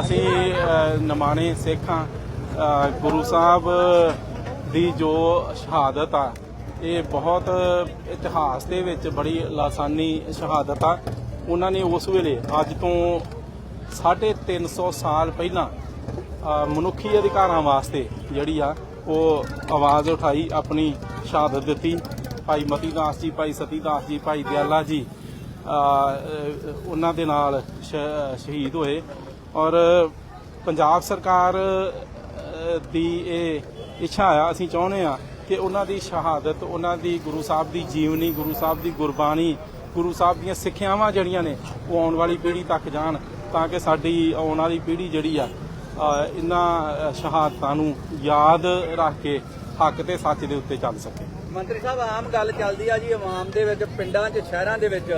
ਅਸੀਂ ਨਮਾਣੇ ਨਿਮਾਣੇ ਸਿੱਖ ਹਾਂ। ਗੁਰੂ ਸਾਹਿਬ ਦੀ ਜੋ ਸ਼ਹਾਦਤ ਆ, ਇਹ ਬਹੁਤ ਇਤਿਹਾਸ ਦੇ ਵਿੱਚ ਬੜੀ ਲਾਸਾਨੀ ਸ਼ਹਾਦਤ ਆ। ਉਹਨਾਂ ਨੇ ਉਸ ਵੇਲੇ, ਅੱਜ ਤੋਂ 350 ਸਾਲ ਪਹਿਲਾਂ ਮਨੁੱਖੀ ਅਧਿਕਾਰਾਂ ਵਾਸਤੇ ਜਿਹੜੀ ਆ, ਉਹ ਆਵਾਜ਼ ਉਠਾਈ, ਆਪਣੀ ਸ਼ਹਾਦਤ ਦਿੱਤੀ। ਭਾਈ ਮਤੀ ਦਾਸ ਜੀ, ਭਾਈ ਸਤੀ ਦਾਸ ਜੀ, ਭਾਈ ਦਿਆਲਾ ਜੀ ਉਹਨਾਂ ਦੇ ਨਾਲ ਸ਼ਹੀਦ ਹੋਏ। ਔਰ ਪੰਜਾਬ ਸਰਕਾਰ ਦੀ ਇਹ ਇੱਛਾ ਆ, ਅਸੀਂ ਚਾਹੁੰਦੇ ਆ ਕਿ ਉਹਨਾਂ ਦੀ ਸ਼ਹਾਦਤ, ਉਹਨਾਂ ਦੀ ਗੁਰੂ ਸਾਹਿਬ ਦੀ ਜੀਵਨੀ, ਗੁਰੂ ਸਾਹਿਬ ਦੀ ਗੁਰਬਾਣੀ, ਗੁਰੂ ਸਾਹਿਬ ਦੀਆਂ ਸਿੱਖਿਆਵਾਂ ਜਿਹੜੀਆਂ ਨੇ, ਉਹ ਆਉਣ ਵਾਲੀ ਪੀੜ੍ਹੀ ਤੱਕ ਜਾਣ ਤਾਂ ਕਿ ਸਾਡੀ ਆਉਣ ਵਾਲੀ ਪੀੜ੍ਹੀ ਜਿਹੜੀ ਆ ਇਹਨਾਂ ਸ਼ਹਾਦਤਾਂ ਨੂੰ ਯਾਦ ਰੱਖ ਕੇ ਹੱਕ ਤੇ ਸੱਚ ਦੇ ਉੱਤੇ ਚੱਲ ਸਕੇ। ਮੰਤਰੀ ਸਾਹਿਬ, ਆਮ ਗੱਲ ਚੱਲਦੀ ਆ ਜੀ ਆਵਾਮ ਦੇ ਵਿੱਚ, ਪਿੰਡਾਂ 'ਚ, ਸ਼ਹਿਰਾਂ ਦੇ ਵਿੱਚ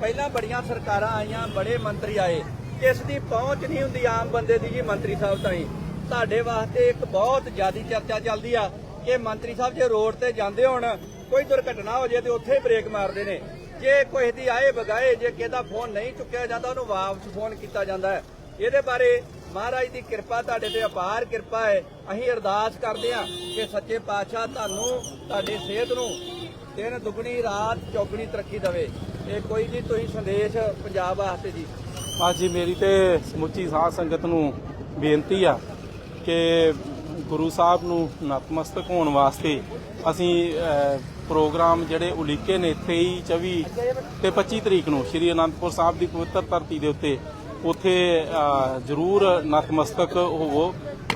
ਪਹਿਲਾਂ ਬੜੀਆਂ ਸਰਕਾਰਾਂ ਆਈਆਂ, ਬੜੇ ਮੰਤਰੀ ਆਏ। ਕਿਸ ਦੀ ਪਹੁੰਚ ਨਹੀਂ ਹੁੰਦੀ ਆਮ ਬੰਦੇ ਦੀ ਜੀ ਮੰਤਰੀ ਸਾਹਿਬ ਤਾਈਂ। ਤੁਹਾਡੇ ਵਾਸਤੇ ਇੱਕ ਬਹੁਤ ਜ਼ਿਆਦੀ ਚਰਚਾ ਚੱਲਦੀ ਆ ਕਿ ਮੰਤਰੀ ਸਾਹਿਬ ਜੇ ਰੋਡ ਤੇ ਜਾਂਦੇ ਹੋਣ, ਕੋਈ ਦੁਰਘਟਨਾ ਹੋ ਜੇ ਤੇ ਉੱਥੇ ਹੀ ਬ੍ਰੇਕ ਮਾਰਦੇ ਨੇ। ਜੇ ਕੋਈ ਦੀ ਆਏ ਬਗਾਏ, ਜੇ ਕਿਸੇ ਦਾ ਫੋਨ ਨਹੀਂ ਚੁੱਕਿਆ ਜਾਂਦਾ, ਉਹਨੂੰ ਵਾਪਸ ਫੋਨ ਕੀਤਾ ਜਾਂਦਾ ਹੈ। ਇਹਦੇ ਬਾਰੇ ਮਹਾਰਾਜ ਦੀ ਕਿਰਪਾ, ਤੁਹਾਡੇ ਤੇ ਅਪਾਰ ਕਿਰਪਾ ਹੈ। ਅਸੀਂ ਅਰਦਾਸ ਕਰਦੇ ਹਾਂ ਕਿ ਸੱਚੇ ਪਾਤਸ਼ਾਹ ਤੁਹਾਨੂੰ, ਤੁਹਾਡੀ ਸਿਹਤ ਨੂੰ ਦਿਨ ਦੁਗਣੀ, ਰਾਤ ਚੌਗਣੀ ਤਰੱਕੀ ਦੇਵੇ। ਇਹ ਕੋਈ ਜੀ, ਤੁਸੀਂ ਸੰਦੇਸ਼ ਪੰਜਾਬ ਵਾਸਤੇ ਜੀ। ਅੱਜ ਮੇਰੀ ਤੇ ਸਮੁੱਚੀ ਸਾਧ ਸੰਗਤ ਨੂੰ ਬੇਨਤੀ ਆ ਕਿ ਗੁਰੂ ਸਾਹਿਬ ਨੂੰ ਨਤਮਸਤਕ ਹੋਣ ਵਾਸਤੇ ਅਸੀਂ ਪ੍ਰੋਗਰਾਮ ਜਿਹੜੇ ਉਲੀਕੇ ਨੇ 23 24 ਤੇ 25 ਤਰੀਕ ਨੂੰ ਸ੍ਰੀ ਅਨੰਦਪੁਰ ਸਾਹਿਬ ਦੀ ਪਵਿੱਤਰ ਧਰਤੀ ਦੇ ਉੱਤੇ, ਉੱਥੇ ਜ਼ਰੂਰ ਨਤਮਸਤਕ ਹੋਵੋ।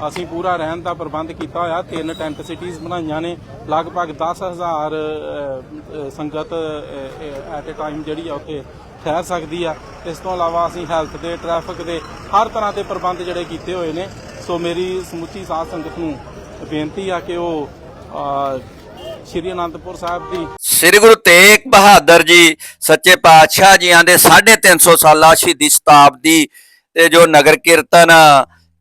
ਅਸੀਂ ਪੂਰਾ ਰਹਿਣ ਦਾ ਪ੍ਰਬੰਧ ਕੀਤਾ ਹੋਇਆ, ਤਿੰਨ ਟੈਂਟ ਸਿਟੀਜ਼ ਬਣਾਈਆਂ ਨੇ, ਲਗਭਗ 10000 ਸੰਗਤ ਐਟ ਅ ਟਾਈਮ ਜਿਹੜੀ ਆ ਉੱਥੇ ਠਹਿਰ ਸਕਦੀ ਆ। ਇਸ ਤੋਂ ਇਲਾਵਾ ਅਸੀਂ ਹੈਲਥ ਦੇ ਟ੍ਰੈਫਿਕ ਦੇ, ਹਰ ਤਰ੍ਹਾਂ ਦੇ ਪ੍ਰਬੰਧ ਜਿਹੜੇ ਕੀਤੇ ਹੋਏ ਨੇ। ਸੋ ਮੇਰੀ ਸਮੁੱਚੀ ਸਾਧ ਸੰਗਤ ਨੂੰ ਬੇਨਤੀ ਆ ਕਿ ਉਹ ਸ਼੍ਰੀ ਅਨੰਦਪੁਰ ਸਾਹਿਬ ਦੀ ਸ੍ਰੀ ਗੁਰੂ ਤੇਗ ਬਹਾਦਰ ਜੀ, ਸੱਚੇ ਪਾਤਸ਼ਾਹ ਜੀਆਂ ਦੇ 350 ਸਾਲਾ ਸ਼ਹੀਦੀ ਸ਼ਤਾਬਦੀ ਤੇ ਜੋ ਨਗਰ ਕੀਰਤਨ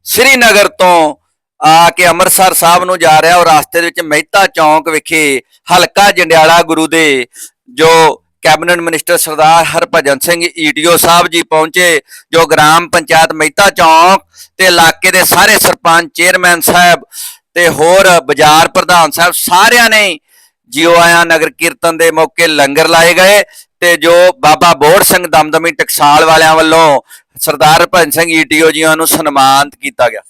ਸ਼੍ਰੀ ਨਗਰ ਤੋਂ ਆ ਕੇ ਅੰਮ੍ਰਿਤਸਰ ਸਾਹਿਬ ਨੂੰ ਜਾ ਰਿਹਾ, ਉਹ ਰਸਤੇ ਦੇ ਵਿੱਚ ਮਹਿਤਾ ਚੌਂਕ ਵਿਖੇ ਹਲਕਾ ਜੰਡਿਆਲਾ ਗੁਰੂ ਦੇ ਜੋ cabinet minister Sardar Harbhajan Singh ETO Sahib ji ਪਹੁੰਚੇ, ਜੋ ਗ੍ਰਾਮ ਪੰਚਾਇਤ ਮਹਿਤਾ ਚੌਂਕ ਤੇ ਇਲਾਕੇ ਦੇ ਸਾਰੇ ਸਰਪੰਚ, ਚੇਅਰਮੈਨ ਸਾਹਿਬ ਤੇ ਹੋਰ ਬਾਜ਼ਾਰ ਪ੍ਰਧਾਨ ਸਾਹਿਬ ਸਾਰਿਆਂ ਨੇ ਹੀ ਜਿਉ ਆਇਆ ਨਗਰ ਕੀਰਤਨ ਦੇ ਮੌਕੇ ਲੰਗਰ ਲਾਏ ਗਏ ਤੇ ਜੋ ਬਾਬਾ ਬੋੜ ਸਿੰਘ ਦਮਦਮੀ ਟਕਸਾਲ ਵਾਲਿਆਂ ਵੱਲੋਂ ਸਰਦਾਰ ਭਜਨ ਸਿੰਘ ਈਟੀਓ ਜੀਆਂ ਨੂੰ ਸਨਮਾਨਿਤ ਕੀਤਾ ਗਿਆ।